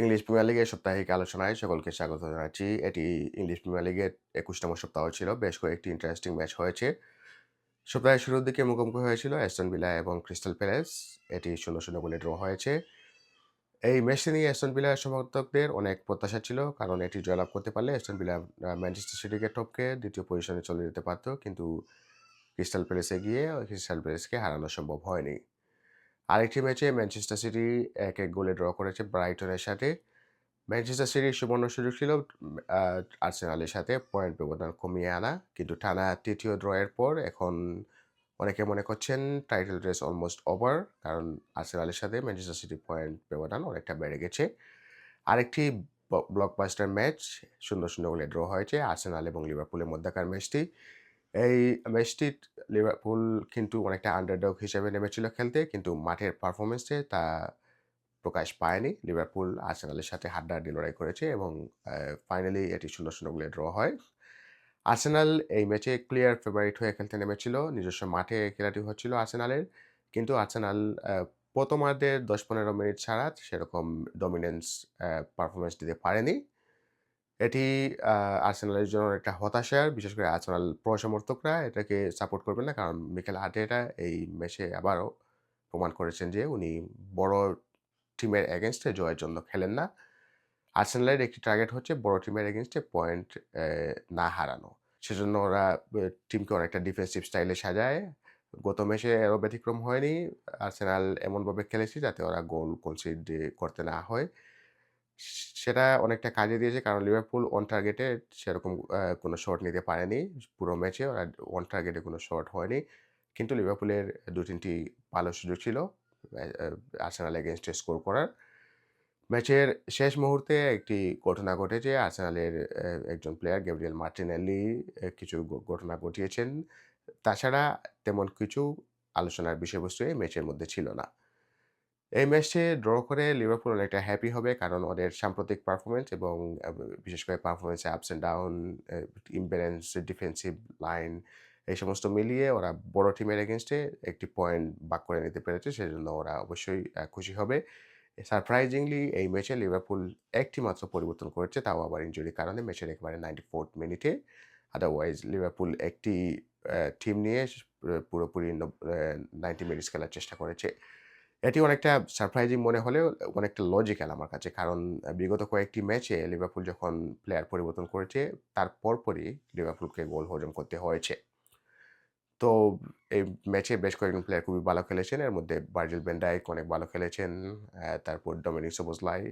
English premier লিগের সাপ্তাহিক আলোচনায় সকলকে স্বাগত জানাচ্ছি। এটি ইংলিশ প্রিমিয়ার লিগের একুশতম সপ্তাহ ছিল। বেশ কয়েকটি ইন্টারেস্টিং ম্যাচ হয়েছে। সপ্তাহের শুরুর দিকে মুখোমুখি হয়েছিল অ্যাস্টন ভিলা এবং ক্রিস্টাল প্যালেস এটি শূন্য শূন্য গোলে ড্র হয়েছে। এই ম্যাচটি নিয়ে অ্যাস্টন ভিলার সমর্থকদের অনেক প্রত্যাশা ছিল, কারণ এটি জয়লাভ করতে পারলে অ্যাস্টন ভিলা ম্যানচেস্টার সিটিকে টপকে দ্বিতীয় পজিশনে চলে যেতে পারত। কিন্তু ক্রিস্টাল প্যালেসে গিয়ে ক্রিস্টাল প্যালেসকে হারানো সম্ভব হয়নি। আরেকটি ম্যাচে ম্যানচেস্টার সিটি এক এক গোলে ড্র করেছে ব্রাইটনের সাথে। ম্যানচেস্টার সিটির সুবর্ণ সুযোগ ছিল আর্সেনালের সাথে পয়েন্ট ব্যবধান কমিয়ে আনা। কিন্তু টানা তৃতীয় ড্রয়ের পর এখন অনেকে মনে করছেন টাইটেল রেস অলমোস্ট ওভার, কারণ আর্সেনালের সাথে ম্যানচেস্টার সিটি পয়েন্ট ব্যবধান অনেকটা বেড়ে গেছে। আরেকটি ব্লকবাস্টার ম্যাচ, সুন্দর সুন্দর গোলে ড্র হয়েছে আর্সেনাল এবং লিভারপুলের মধ্যকার ম্যাচটি। এই ম্যাচটি লিভারপুল কিন্তু অনেকটা আন্ডারডগ হিসেবে নেমেছিল খেলতে, কিন্তু মাঠের পারফরমেন্সে তা প্রকাশ পায়নি। লিভারপুল আর্সেনালের সাথে হাড্ডাহাড্ডি লড়াই করেছে এবং ফাইনালি এটি শূন্য শূন্য গোলে ড্র হয়। আর্সেনাল এই ম্যাচে ক্লিয়ার ফেভারিট হয়ে খেলতে নেমেছিল। নিজস্ব মাঠে খেলাটি হচ্ছিল আর্সেনালের, কিন্তু আর্সেনাল প্রথমার্ধে দশ পনেরো মিনিট ছাড়া সেরকম ডমিনেন্স পারফরমেন্স দিতে পারেনি। এটি আর্সেনালের জন্য একটা হতাশার, বিশেষ করে আর্সেনাল প্রো সমর্থকরা এটাকে সাপোর্ট করবেন না। কারণ মিকেল আর্টেটা এই ম্যাচে আবারও প্রমাণ করেছেন যে উনি বড় টিমের এগেনস্টে জয়ের জন্য খেলেন না। আর্সেনালের একটি টার্গেট হচ্ছে বড় টিমের এগেনস্টে পয়েন্ট না হারানো। সেজন্য ওরা টিমকে অনেকটা ডিফেন্সিভ স্টাইলে সাজায়। গত ম্যাচে এরও ব্যতিক্রম হয়নি। আর্সেনাল এমনভাবে খেলেছে যাতে ওরা গোল কনসিড করতে না হয়। সেটা অনেকটা কাজে দিয়েছে। কারণ লিভারপুল অন টার্গেটে সেরকম কোনো শট নিতে পারেনি। পুরো ম্যাচে ওরা অন টার্গেটে কোনো শট হয়নি। কিন্তু লিভারপুলের দু তিনটি ভালো সুযোগ ছিল আর্সেনাল এগেনস্টে স্কোর করার। ম্যাচের শেষ মুহূর্তে একটি ঘটনা ঘটেছে। আর্সেনালের একজন প্লেয়ার গ্যাব্রিয়েল মার্টিনেলি কিছু ঘটনা ঘটিয়েছেন। তাছাড়া তেমন কিছু আলোচনার বিষয়বস্তু এই ম্যাচের মধ্যে ছিল না। এই ম্যাচে ড্র করে লিভারপুল অনেকটা হ্যাপি হবে কারণ ওদের সাম্প্রতিক পারফরমেন্স এবং বিশেষ করে পারফরমেন্সে ups and down imbalance defensive line এই সমস্ত মিলিয়ে ওরা বড় টিমের এগেনস্টে একটি পয়েন্ট বাক করে নিতে পেরেছে, সেজন্য ওরা অবশ্যই খুশি হবে। সারপ্রাইজিংলি এই ম্যাচে লিভারপুল একটি মাত্র পরিবর্তন করেছে, তাও আবার ইঞ্জুরির কারণে ম্যাচের একেবারে নাইনটি ফোর্থ মিনিটে আদারওয়াইজ লিভারপুল একটি টিম নিয়ে পুরোপুরি নাইনটি মিনিটস খেলার চেষ্টা করেছে। এটি অনেকটা সারপ্রাইজিং মনে হলেও অনেকটা লজিক্যাল আমার কাছে। কারণ বিগত কয়েকটি ম্যাচে লিভারপুল যখন প্লেয়ার পরিবর্তন করেছে, তার পরপরই লিভারপুলকে গোল হজম করতে হয়েছে। তো এই ম্যাচে বেশ কয়েকজন প্লেয়ার খুবই ভালো খেলেছেন। এর মধ্যে বার্জিল বেন্ডাইক অনেক ভালো খেলেছেন তারপর ডমিনিক সোবোজলাই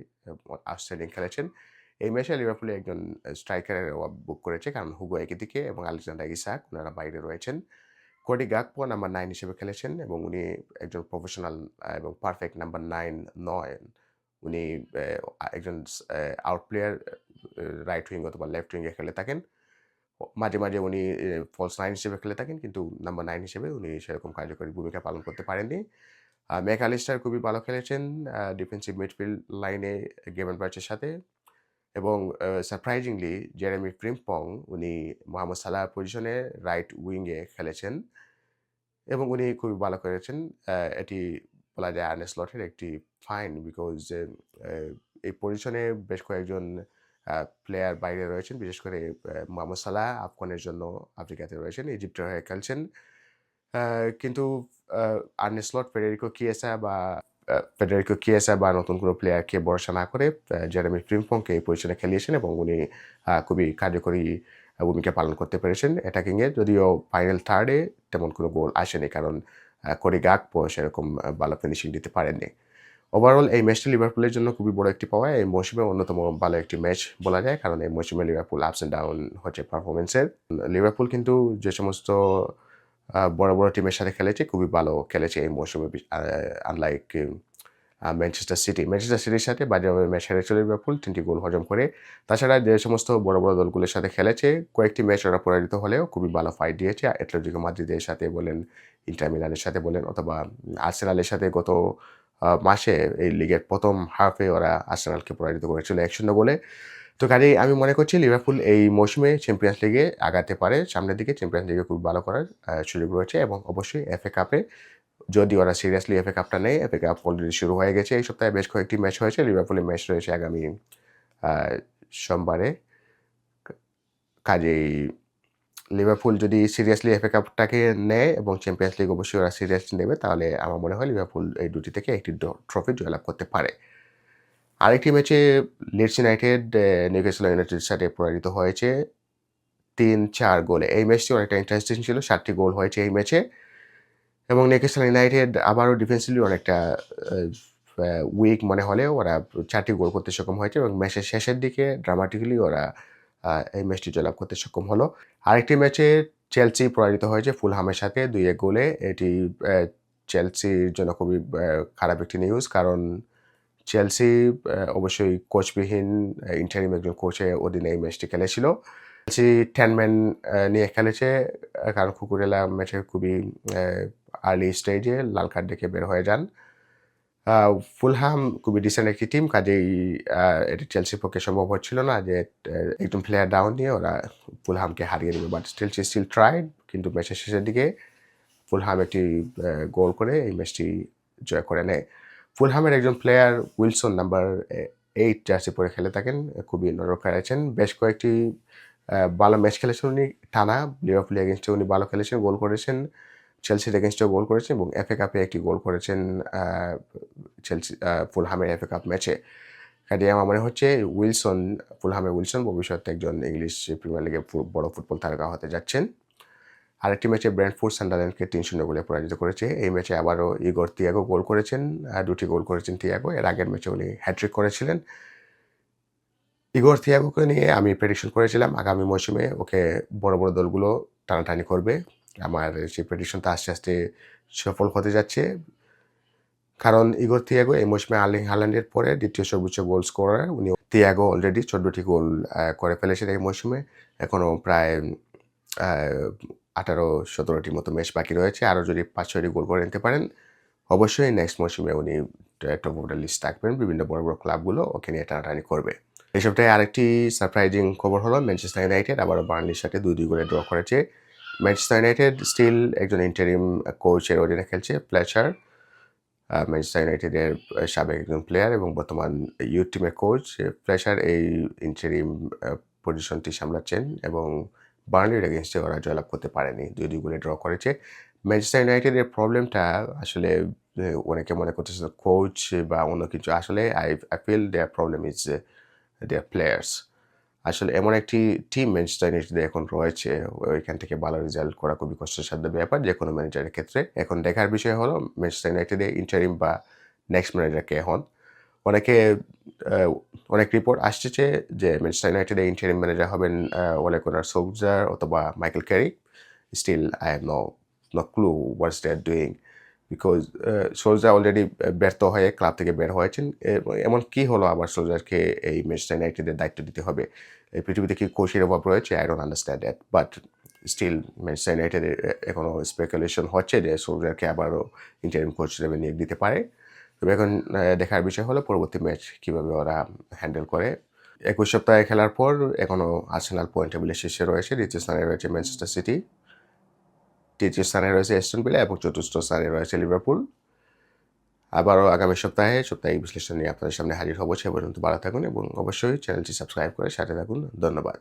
আউটস্ট্যান্ডিং খেলেছেন। এই ম্যাচে লিভারপুলে একজন স্ট্রাইকারের বুক করেছে। কারণ হুগো একই দিকে এবং আলেকজান্ডার ইসাক ওনারা বাইরে রয়েছেন। কোডি গাকপো নাম্বার নাইন হিসেবে খেলেছেন এবং উনি একজন প্রফেশনাল এবং পারফেক্ট নাম্বার নাইন নয়। উনি একজন আউট প্লেয়ার রাইট উইং অথবা লেফট উইংয়ে খেলে থাকেন। মাঝে মাঝে উনি ফলস নাইন হিসেবে খেলে থাকেন কিন্তু নাম্বার নাইন হিসেবে উনি সেরকম কার্যকরী ভূমিকা পালন করতে পারেননি। ম্যাক আলিস্টার খুবই ভালো খেলেছেন ডিফেন্সিভ মিডফিল্ড লাইনে গেমেন ব্রাচের সাথে। এবং সারপ্রাইজিংলি জেরেমি ফ্রিম্পং উনি মোহাম্মদ সালাহ পজিশনে রাইট উইংয়ে খেলেছেন এবং উনি খুবই ভালো করেছেন। এটি বলা যায় আর্নেস লটের একটি ফাইন বিকজ এই পজিশনে বেশ কয়েকজন প্লেয়ার বাইরে রয়েছেন। বিশেষ করে মোহাম্মদ সালাহ আফগানের জন্য আফ্রিকাতে রয়েছেন ইজিপ্টের হয়ে খেলছেন। কিন্তু আর্নে স্লট ফেডারিকো কিয়েসা বা ফেডারিকো কিয়েসা বা নতুন কোনো প্লেয়ারকে ভরসা না করে জেরেমি ফ্রিমফংকে এই পজিশনে খেলিয়েছেন এবং উনি খুবই কার্যকরী ভূমিকা পালন করতে পেরেছেন অ্যাটাকিংয়ে যদিও ফাইনাল থার্ডে তেমন কোনো গোল আসেনি, কারণ করি গাকপো সেরকম ভালো ফিনিশিং দিতে পারেননি। ওভারঅল এই ম্যাচটি লিভারপুলের জন্য খুবই বড় একটি পাওয়া। এই মৌসুমে অন্যতম ভালো একটি ম্যাচ বলা যায়, কারণ এই মৌসুমে লিভারপুল আপস অ্যান্ড ডাউন হচ্ছে পারফরমেন্সের লিভারপুল কিন্তু যে সমস্ত বড় বড় টিমের সাথে খেলেছে, খুবই ভালো খেলেছে এই মৌসুমে আনলাইক ম্যানচেস্টার সিটি ম্যানচেস্টার সিটির সাথে বাজেভাবে ম্যাচ হেরেছিল লিভারপুল তিনটি গোল হজম করে। তাছাড়া যে সমস্ত বড় বড় দলগুলোর সাথে খেলেছে, কয়েকটি ম্যাচ ওরা পরাজিত হলেও খুবই ভালো ফাইট দিয়েছে। অ্যাটলেটিকো মাদ্রিদের সাথে বলেন ইন্টার মিলানের সাথে বলেন, অথবা আর্সেনালের সাথে গত মাসে এই লিগের প্রথম হাফে ওরা আর্সেনালকে পরাজিত করেছিল এক শূন্য বলে তো কাজেই আমি মনে করছি লিভারপুল এই মৌসুমে চ্যাম্পিয়ন্স লিগে আগাতে পারে। সামনের দিকে চ্যাম্পিয়ন্স লিগে খুব ভালো করার সুযোগ রয়েছে এবং অবশ্যই এফ এ কাপে যদি ওরা সিরিয়াসলি এফএ কাপটা নেয় এফএ কাপ অলরেডি শুরু হয়ে গেছে। এই সপ্তাহে বেশ কয়েকটি ম্যাচ হয়েছে। লিভারপুলের ম্যাচ রয়েছে আগামী সোমবারে। কাজেই লিভারপুল যদি সিরিয়াসলি এফএ কাপটাকে নেয় এবং চ্যাম্পিয়ন্স লিগ অবশ্যই ওরা সিরিয়াসলি নেবে, তাহলে আমার মনে হয় লিভারপুল এই দুটি থেকে একটি ট্রফি জয়লাভ করতে পারে। আরেকটি ম্যাচে লিডস ইউনাইটেড নিউক্যাসল ইউনাইটেড সাথে পরাজিত হয়েছে তিন চার গোলে। এই ম্যাচটি অনেকটা ইন্টারেস্টিং ছিল, সাতটি গোল হয়েছে এই ম্যাচে। এবং নিউক্যাসল ইউনাইটেড আবারও ডিফেন্সিভলি অনেকটা উইক মনে হলেও ওরা চারটি গোল করতে সক্ষম হয়েছে এবং ম্যাচের শেষের দিকে ড্রামাটিক্যালি ওরা এই ম্যাচটি জয়লাভ করতে সক্ষম হলো। আরেকটি ম্যাচে চেলসি পরাজিত হয়েছে ফুলহামের সাথে দুই এক গোলে। এটি চেলসির জন্য খুবই খারাপ একটি নিউজ কারণ চেলসি অবশ্যই কোচবিহীন ইন্টারিম একজন কোচের অধীনে এই ম্যাচটি খেলেছিল। চেলসি টেন ম্যান নিয়ে খেলেছে কারণ কুকুরেলা ম্যাচে খুবই আর্লি স্টেজে লাল কার্ড দেখে বের হয়ে যান। ফুলহাম খুবই ডিসেন্ট একটি টিম কাজেই এটি চেলসির পক্ষে সম্ভব হচ্ছিল না যে একদম প্লেয়ার ডাউন নিয়ে ওরা ফুলহামকে হারিয়ে দেবে বাট স্টিল স্টিল ট্রাইড কিন্তু ম্যাচের শেষের দিকে ফুলহাম একটি গোল করে এই ম্যাচটি জয় করে নেয়। ফুলহামের একজন player Wilson number eight jersey পরে খেলে থাকেন, খুবই নরকার আছেন। বেশ কয়েকটি ভালো ম্যাচ খেলেছেন উনি, টানা লিভারপুল এগেনস্টে উনি ভালো খেলেছেন, গোল করেছেন চেলসির এগেনস্টেও গোল করেছেন এবং এফএ কাপে একটি গোল করেছেন চেলসি ফুলহামের এফএ কাপ ম্যাচে কাজে আমার মনে হচ্ছে উইলসন, ফুলহামের উইলসন ভবিষ্যতে একজন ইংলিশ প্রিমিয়ার লিগে বড় ফুটবল তারকা হতে যাচ্ছেন। আরেকটি ম্যাচে ব্র্যান্ডফোর্ড সান্ডারল্যান্ডকে তিন শূন্য গোলে পরাজিত করেছে। এই ম্যাচে আবারও ইগর তিয়াগো গোল করেছেন দুটি গোল করেছেন তিয়াগো। এর আগের ম্যাচে উনি হ্যাট্রিক করেছিলেন। ইগর তিয়াগোকে নিয়ে আমি প্রেডিকশন করেছিলাম, আগামী মৌসুমে ওকে বড় বড় দলগুলো টানাটানি করবে। আমার সেই প্রেডিকশনটা আস্তে আস্তে সফল হতে যাচ্ছে। কারণ ইগর তিয়াগো এই মৌসুমে আর্লিং হাল্যান্ডের পরে দ্বিতীয় সর্বোচ্চ গোল স্কোরার উনি তিয়াগো অলরেডি চোদ্দোটি গোল করে ফেলেছেন এই মৌসুমে। এখনও প্রায় আঠারো, সতেরোটির মতো ম্যাচ বাকি রয়েছে। আরও যদি পাঁচ ছয়টি গোল করে নিতে পারেন, অবশ্যই নেক্সট মৌসুমে উনি টপ অফ দ্য লিস্ট থাকবেন। বিভিন্ন বড় বড় ক্লাবগুলো ওকে নিয়ে টানাটানি করবে। এই সপ্তাহে আরেকটি সারপ্রাইজিং খবর হলো ম্যানচেস্টার ইউনাইটেড আবারও বার্নলির সাথে দুই দুই করে ড্র করেছে। ম্যানচেস্টার ইউনাইটেড স্টিল একজন ইন্টারিম কোচের অধীনে খেলছে প্লেচার ম্যানচেস্টার ইউনাইটেডের সাবেক একজন প্লেয়ার এবং বর্তমান ইউথ টিমের কোচ প্লেচার এই ইন্টারিম পজিশনটি সামলাচ্ছেন এবং বার্নলির এগেনস্টে ওরা জয়লাভ করতে পারেনি। দুই দুই গোলে ড্র করেছে। ম্যানচেস্টার ইউনাইটেডের প্রবলেমটা আসলে অনেকে মনে করতেছে কোচ বা অন্য কিছু, আসলে I I feel there problem is their players আসলে এমন একটি টিম ম্যানচেস্টার ইউনাইটেড এখন রয়েছে। ওইখান থেকে ভালো রেজাল্ট করা খুবই কষ্টসাধ্য ব্যাপার যে কোনো ম্যানেজারের ক্ষেত্রে। এখন দেখার বিষয় হলো ম্যানচেস্টার ইউনাইটেডে ইন্টারিম বা নেক্সট ম্যানেজার কে হন? অনেকে অনেক রিপোর্ট আসছে যে ম্যানচেস্টার ইউনাইটেডে ইন্টারিম ম্যানেজার হবেন ওলে কোনার অথবা Michael Carrick still I have no no clue what's they are doing because Solskjaer already ব্যর্থ হয়ে ক্লাব থেকে বের হয়েছেন। এমন কি হলো আবার সোলজারকে এই ম্যানচেস্টার ইউনাইটেডের দায়িত্ব দিতে হবে? এই পৃথিবীতে কি কোচের অভাব রয়েছে? I don't understand that but still Manchester ইউনাইটেডের এখনও স্পেকুলেশন হচ্ছে যে সোলজারকে আবারও ইন্টারিম কোচ হিসেবে নিয়োগ দিতে পারে। তবে এখন দেখার বিষয় হলো পরবর্তী ম্যাচ কীভাবে ওরা হ্যান্ডেল করে। একুশ সপ্তাহে খেলার পর এখনও আর্সেনাল পয়েন্ট টেবিলের শীর্ষে রয়েছে, দ্বিতীয় স্থানে রয়েছে ম্যানচেস্টার সিটি, তৃতীয় স্থানে রয়েছে এস্টন বিলা এবং চতুর্থ স্থানে রয়েছে লিভারপুল। আবারও আগামী সপ্তাহে সাপ্তাহিক বিশ্লেষণ নিয়ে আপনাদের সামনে হাজির হব সে পর্যন্ত ভালো থাকুন এবং অবশ্যই চ্যানেলটি সাবস্ক্রাইব করে সাথে থাকুন। ধন্যবাদ।